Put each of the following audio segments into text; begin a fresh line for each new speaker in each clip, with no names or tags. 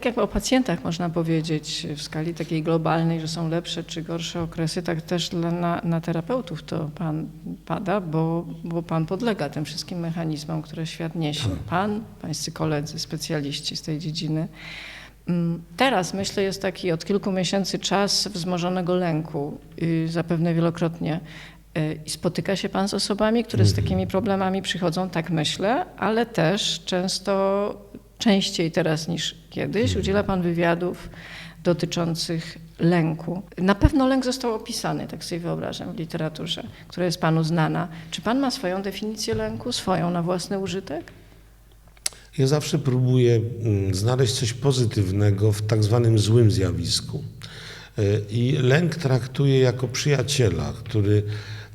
Tak jak o pacjentach można powiedzieć w skali takiej globalnej, że są lepsze czy gorsze okresy, tak też dla, na, na terapeutów to pan pada, bo, bo pan podlega tym wszystkim mechanizmom, które świat niesie. Pan, pańscy koledzy, specjaliści z tej dziedziny. Mm, Teraz myślę jest taki od kilku miesięcy czas wzmożonego lęku, y, zapewne wielokrotnie. Y, I spotyka się Pan z osobami, które z takimi problemami przychodzą, tak myślę, ale też często częściej teraz niż kiedyś udziela Pan wywiadów dotyczących lęku. Na pewno lęk został opisany, tak sobie wyobrażam, w literaturze, która jest Panu znana. Czy Pan ma swoją definicję lęku, swoją na własny użytek?
Ja zawsze próbuję mm, znaleźć coś pozytywnego w tak zwanym złym zjawisku. Y, I lęk traktuję jako przyjaciela, który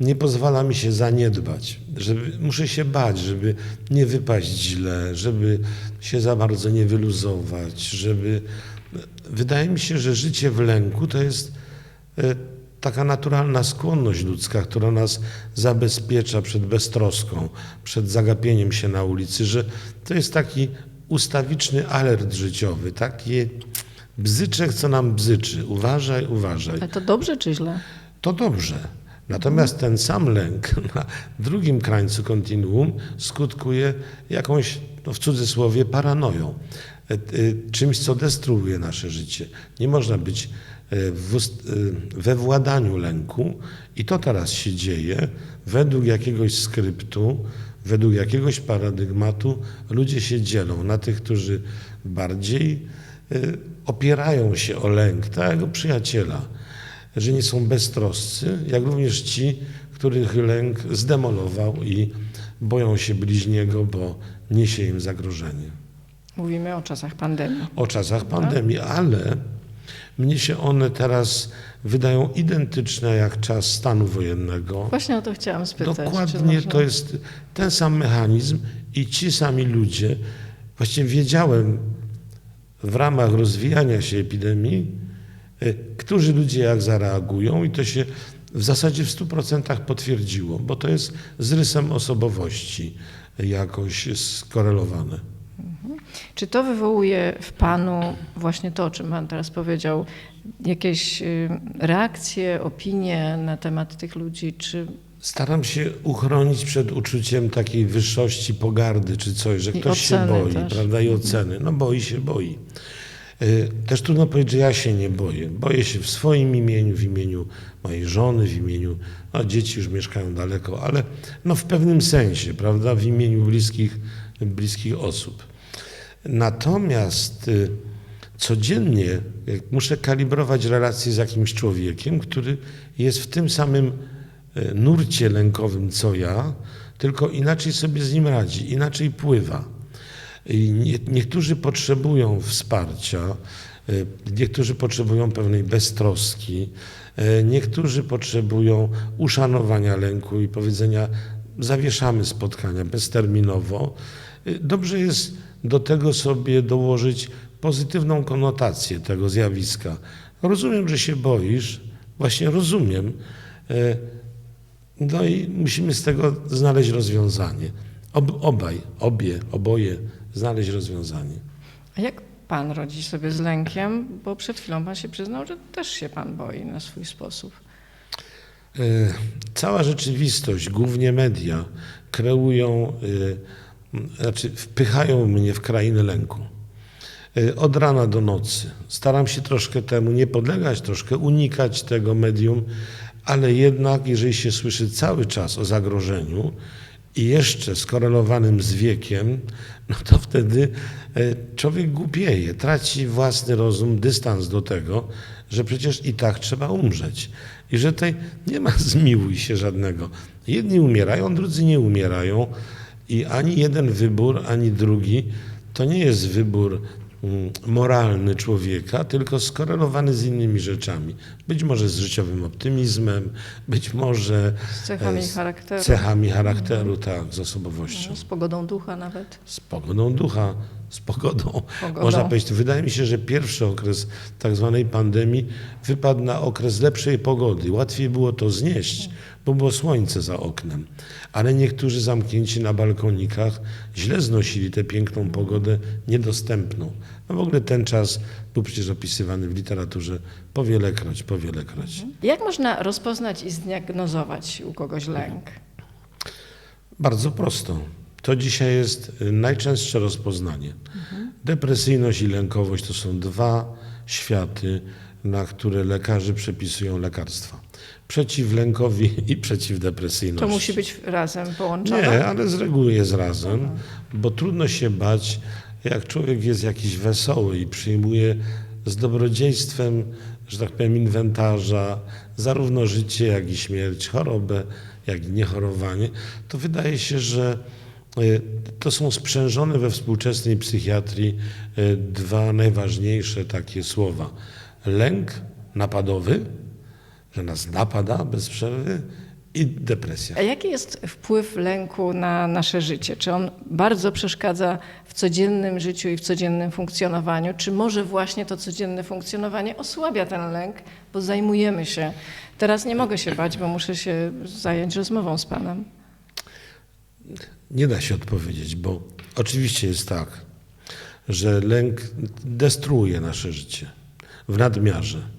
nie pozwala mi się zaniedbać. Żeby, muszę się bać, żeby nie wypaść źle, żeby się za bardzo nie wyluzować, żeby. Wydaje mi się, że życie w lęku to jest y, taka naturalna skłonność ludzka, która nas zabezpiecza przed beztroską, przed zagapieniem się na ulicy, że to jest taki ustawiczny alert życiowy, taki bzyczek, co nam bzyczy. Uważaj, uważaj.
Ale to dobrze czy źle?
To dobrze. Natomiast ten sam lęk na drugim krańcu kontinuum skutkuje jakąś, no w cudzysłowie, paranoją. E, e, Czymś, co destruuje nasze życie. Nie można być e, we władaniu lęku i to teraz się dzieje według jakiegoś skryptu, według jakiegoś paradygmatu. Ludzie się dzielą na tych, którzy bardziej opierają się o lęk, tak o przyjaciela że nie są beztroscy, jak również ci, których lęk zdemolował i boją się bliźniego, bo niesie im zagrożenie.
Mówimy o czasach pandemii.
O czasach pandemii, ale mnie się one teraz wydają identyczne jak czas stanu wojennego.
Właśnie o to chciałam spytać.
Dokładnie
można-
to jest ten sam mechanizm i ci sami ludzie. Właściwie wiedziałem w ramach rozwijania się epidemii, którzy ludzie jak zareagują i to się w zasadzie w 100% potwierdziło, bo to jest z rysem osobowości jakoś skorelowane.
Czy to wywołuje w Panu właśnie to, o czym Pan teraz powiedział, jakieś y, reakcje, opinie na temat tych ludzi, czy
Staram się uchronić przed uczuciem takiej wyższości, pogardy czy coś, że
I
ktoś się boi,
też.
prawda? I oceny. No boi się, boi. Y, Też trudno powiedzieć, że ja się nie boję. Boję się w swoim imieniu, w imieniu mojej żony, w imieniu, no dzieci już mieszkają daleko, ale no w pewnym sensie, prawda? W imieniu bliskich, bliskich osób. Natomiast y, codziennie muszę kalibrować relacje z jakimś człowiekiem, który jest w tym samym e, nurcie lękowym co ja, tylko inaczej sobie z nim radzi, inaczej pływa. Nie, niektórzy potrzebują wsparcia, e, niektórzy potrzebują pewnej beztroski, e, niektórzy potrzebują uszanowania lęku i powiedzenia zawieszamy spotkania bezterminowo. E, Dobrze jest do tego sobie dołożyć pozytywną konotację tego zjawiska. Rozumiem, że się boisz, właśnie rozumiem. No i musimy z tego znaleźć rozwiązanie. Ob, obaj, obie, oboje znaleźć rozwiązanie.
a jak Pan radzi sobie z lękiem? Bo przed chwilą Pan się przyznał, że też się Pan boi na swój sposób.
E, Cała rzeczywistość, głównie media, kreują, e, znaczy wpychają mnie w krainę lęku. E, Od rana do nocy. Staram się troszkę temu nie podlegać, troszkę unikać tego medium, ale jednak, jeżeli się słyszy cały czas o zagrożeniu i jeszcze skorelowanym z wiekiem, no to wtedy e, człowiek głupieje, traci własny rozum, dystans do tego, że przecież i tak trzeba umrzeć. I że tutaj nie ma zmiłuj się żadnego. Jedni umierają, drudzy nie umierają. I ani jeden wybór, ani drugi to nie jest wybór moralny człowieka, tylko skorelowany z innymi rzeczami. Być może z życiowym optymizmem, być może
Z cechami
e, z
charakteru,
cechami charakteru, tak, z osobowością,
no, z pogodą ducha nawet.
z pogodą ducha, z pogodą.
Pogodą.
Można powiedzieć, wydaje mi się, że pierwszy okres tak zwanej pandemii wypadł na okres lepszej pogody. Łatwiej było to znieść, bo było słońce za oknem. Ale niektórzy zamknięci na balkonikach źle znosili tę piękną pogodę niedostępną. No w ogóle ten czas był przecież opisywany w literaturze powielekroć, powielekroć.
Jak można rozpoznać i zdiagnozować u kogoś lęk?
Bardzo prosto. To dzisiaj jest y, najczęstsze rozpoznanie. Depresyjność i lękowość to są dwa światy, na które lekarze przepisują lekarstwa. Przeciwlękowi i przeciwdepresyjności.
To musi być razem połączone?
Nie, ale z reguły jest razem, bo trudno się bać, jak człowiek jest jakiś wesoły i przyjmuje z dobrodziejstwem, że tak powiem, inwentarza, zarówno życie, jak i śmierć, chorobę, jak i niechorowanie, to wydaje się, że y, to są sprzężone we współczesnej psychiatrii y, dwa najważniejsze takie słowa. Lęk napadowy, że nas napada bez przerwy i depresja.
A jaki jest wpływ lęku na nasze życie? Czy on bardzo przeszkadza w codziennym życiu i w codziennym funkcjonowaniu? Czy może właśnie to codzienne funkcjonowanie osłabia ten lęk, bo zajmujemy się? Teraz nie mogę się bać, bo muszę się zająć rozmową z Panem.
Nie da się odpowiedzieć, bo oczywiście jest tak, że lęk destruuje nasze życie w nadmiarze.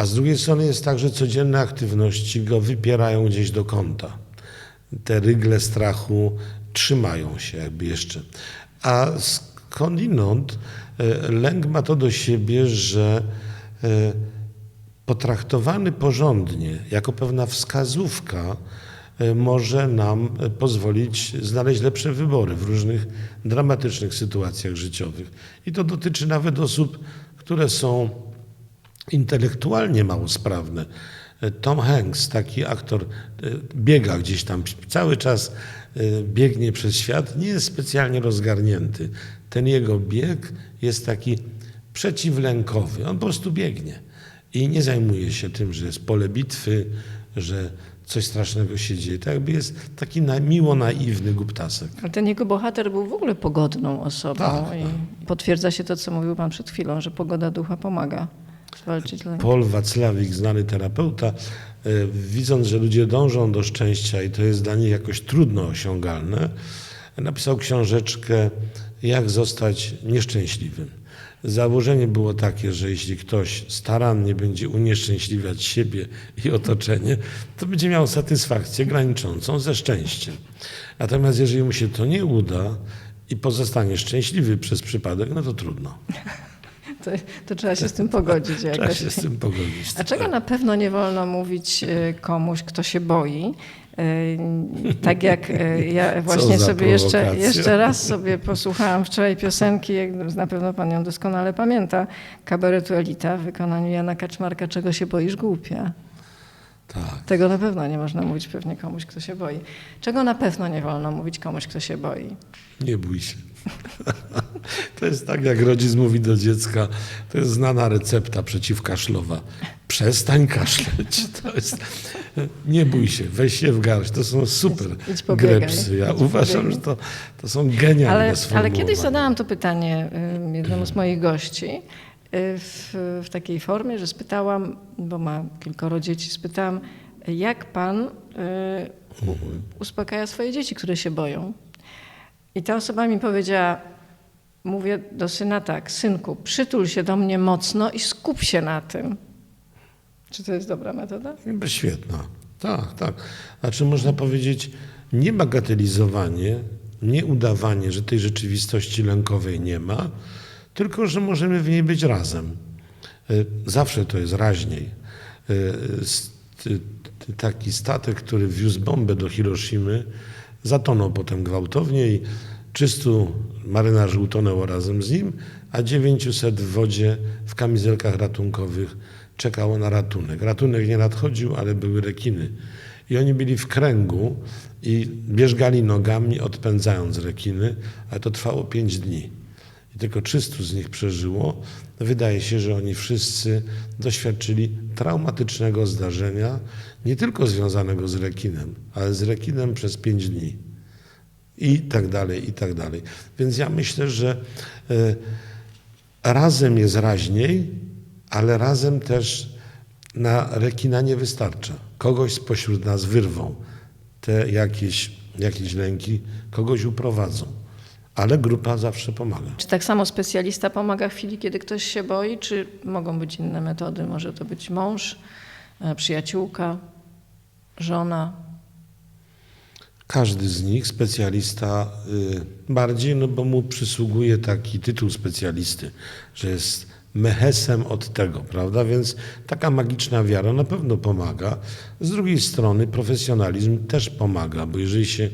A z drugiej strony jest tak, że codzienne aktywności go wypierają gdzieś do kąta. Te rygle strachu trzymają się jakby jeszcze. A skądinąd e, lęk ma to do siebie, że e, potraktowany porządnie, jako pewna wskazówka, e, może nam pozwolić znaleźć lepsze wybory w różnych dramatycznych sytuacjach życiowych. I to dotyczy nawet osób, które są intelektualnie mało sprawne. E, Tom Hanks, taki aktor, e, biega gdzieś tam, cały czas e, biegnie przez świat, nie jest specjalnie rozgarnięty. Ten jego bieg jest taki przeciwlękowy. On po prostu biegnie i nie zajmuje się tym, że jest pole bitwy, że coś strasznego się dzieje. Tak jakby jest taki na, miło naiwny głuptasek.
Ale ten jego bohater był w ogóle pogodną osobą
Tak,
i potwierdza się to, co mówił Pan przed chwilą, że pogoda ducha pomaga zwalczyć lęk.
Paul Wacławik, znany terapeuta, e, widząc, że ludzie dążą do szczęścia i to jest dla nich jakoś trudno osiągalne, napisał książeczkę Jak zostać nieszczęśliwym. Założenie było takie, że jeśli ktoś starannie będzie unieszczęśliwiać siebie i otoczenie, to będzie miał satysfakcję graniczącą ze szczęściem. Natomiast jeżeli mu się to nie uda i pozostanie szczęśliwy przez przypadek, no to trudno.
To, to trzeba się z tym pogodzić
Trzeba
jakoś.
się z tym pogodzić.
A czego na pewno nie wolno mówić e, komuś, kto się boi? E, Tak jak e, ja właśnie sobie jeszcze, jeszcze raz sobie posłuchałam wczoraj piosenki, na pewno pan ją doskonale pamięta, kabaretu Elita w wykonaniu Jana Kaczmarka, czego się boisz głupia.
Tak.
Tego na pewno nie można mówić pewnie komuś, kto się boi. Czego na pewno nie wolno mówić komuś, kto się boi?
Nie bój się. To jest tak, jak rodzic mówi do dziecka, to jest znana recepta przeciwkaszlowa. Przestań kaszleć. To jest, nie bój się, weź się w garść. To są super grepsy. Ja
Idź
uważam,
pobiegaj.
że to, to są genialne
Ale, ale kiedyś zadałam to pytanie jednemu z moich gości y, w, w takiej formie, że spytałam, bo ma kilkoro dzieci, spytałam, jak pan y, u- uspokaja swoje dzieci, które się boją. I ta osoba mi powiedziała, mówię do syna tak, synku, przytul się do mnie mocno i skup się na tym. Czy to jest dobra metoda?
Świetna. Tak, tak. Znaczy można powiedzieć nie bagatelizowanie, nie udawanie, że tej rzeczywistości lękowej nie ma, tylko że możemy w niej być razem. Y, Zawsze to jest raźniej. Ty- Taki statek, który wiózł bombę do Hiroshimy, zatonął potem gwałtownie i 300 marynarzy utonęło razem z nim, a 900 w wodzie w kamizelkach ratunkowych czekało na ratunek. Ratunek nie nadchodził, ale były rekiny. I oni byli w kręgu i bierzgali nogami, odpędzając rekiny, ale to trwało 5 dni. I tylko 300 z nich przeżyło. Wydaje się, że oni wszyscy doświadczyli traumatycznego zdarzenia, nie tylko związanego z rekinem, ale z rekinem przez 5 dni. I tak dalej, i tak dalej. Więc ja myślę, że e, razem jest raźniej, ale razem też na rekina nie wystarcza. kogoś spośród nas wyrwą. Te jakieś, jakieś lęki kogoś uprowadzą. Ale grupa zawsze pomaga.
Czy tak samo specjalista pomaga w chwili, kiedy ktoś się boi, czy mogą być inne metody? Może to być mąż, e, przyjaciółka, żona.
Każdy z nich, specjalista y, bardziej, no bo mu przysługuje taki tytuł specjalisty, że jest mechesem od tego, prawda? Więc taka magiczna wiara na pewno pomaga. Z drugiej strony profesjonalizm też pomaga, bo jeżeli się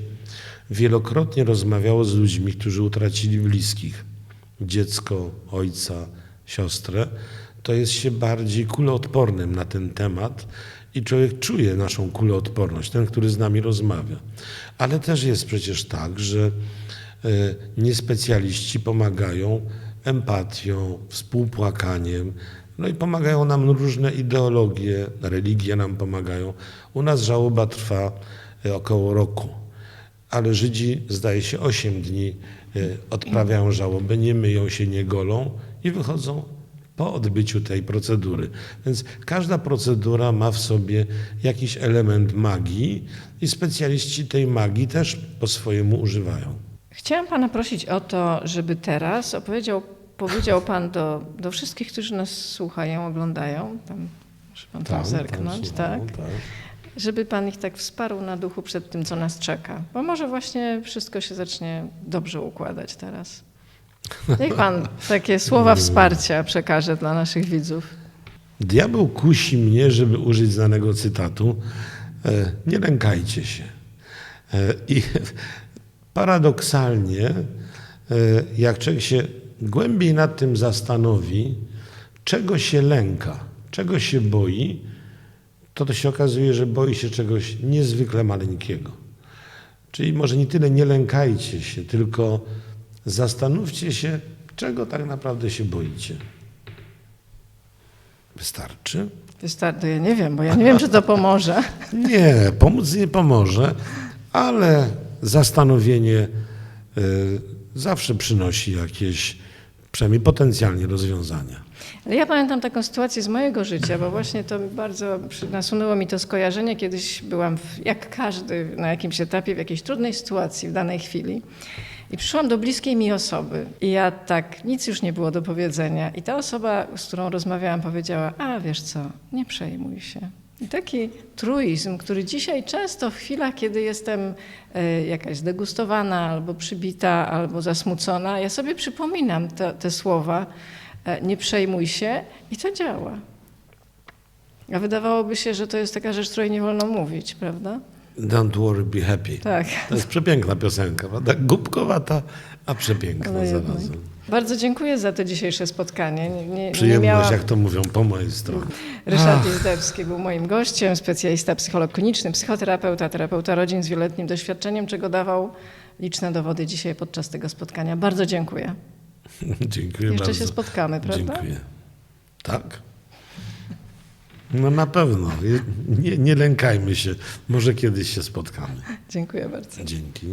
wielokrotnie rozmawiało z ludźmi, którzy utracili bliskich, dziecko, ojca, siostrę, to jest się bardziej kuloodpornym na ten temat i człowiek czuje naszą kuloodporność, ten, który z nami rozmawia. Ale też jest przecież tak, że e, niespecjaliści pomagają empatią, współpłakaniem, no i pomagają nam różne ideologie, religie nam pomagają. U nas żałoba trwa e, około roku, ale Żydzi, zdaje się, 8 dni e, odprawiają żałobę, nie myją się, nie golą i wychodzą po odbyciu tej procedury. Więc każda procedura ma w sobie jakiś element magii i specjaliści tej magii też po swojemu używają.
Chciałam Pana prosić o to, żeby teraz opowiedział, powiedział Pan do, do wszystkich, którzy nas słuchają, oglądają, tam, może Pan tam, zerknąć,
słuchają,
tak, żeby Pan ich tak wsparł na duchu przed tym, co nas czeka, bo może właśnie wszystko się zacznie dobrze układać teraz. Niech Pan takie słowa wsparcia przekaże dla naszych widzów.
Diabeł kusi mnie, żeby użyć znanego cytatu: e, Nie lękajcie się. E, I paradoksalnie, e, jak człowiek się głębiej nad tym zastanowi, czego się lęka, czego się boi, to to się okazuje, że boi się czegoś niezwykle maleńkiego. Czyli może nie tyle nie lękajcie się, tylko zastanówcie się, czego tak naprawdę się boicie. Wystarczy?
Wystarczy, ja nie wiem, bo ja nie wiem, czy to pomoże.
Nie, pomóc nie pomoże, ale zastanowienie y, zawsze przynosi jakieś, przynajmniej potencjalnie, rozwiązania.
Ja pamiętam taką sytuację z mojego życia, bo właśnie to bardzo nasunęło mi to skojarzenie. Kiedyś byłam, w, jak każdy, na jakimś etapie, w jakiejś trudnej sytuacji w danej chwili. I przyszłam do bliskiej mi osoby. I ja tak, nic już nie było do powiedzenia. I ta osoba, z którą rozmawiałam, powiedziała: A wiesz co, nie przejmuj się. I taki truizm, który dzisiaj często w chwilach, kiedy jestem e, jakaś zdegustowana, albo przybita, albo zasmucona, ja sobie przypominam te, te słowa, e, nie przejmuj się i to działa. A wydawałoby się, że to jest taka rzecz, której nie wolno mówić, prawda?
Don't worry, be happy.
Tak.
To jest przepiękna piosenka, prawda? Głupkowata, a przepiękna
jednak.
zarazem.
Bardzo dziękuję za to dzisiejsze spotkanie. Nie, nie, nie
Przyjemność,
miałam...
jak to mówią, po mojej stronie.
Ryszard Jezdewski był moim gościem, specjalista psycholog kliniczny, psychoterapeuta, terapeuta rodzin z wieloletnim doświadczeniem, czego dawał liczne dowody dzisiaj podczas tego spotkania. Bardzo dziękuję.
Dziękuję
Jeszcze
bardzo.
się spotkamy, prawda?
Dziękuję. Tak? No na pewno. Nie, nie lękajmy się. Może kiedyś się spotkamy.
Dziękuję bardzo.
Dzięki.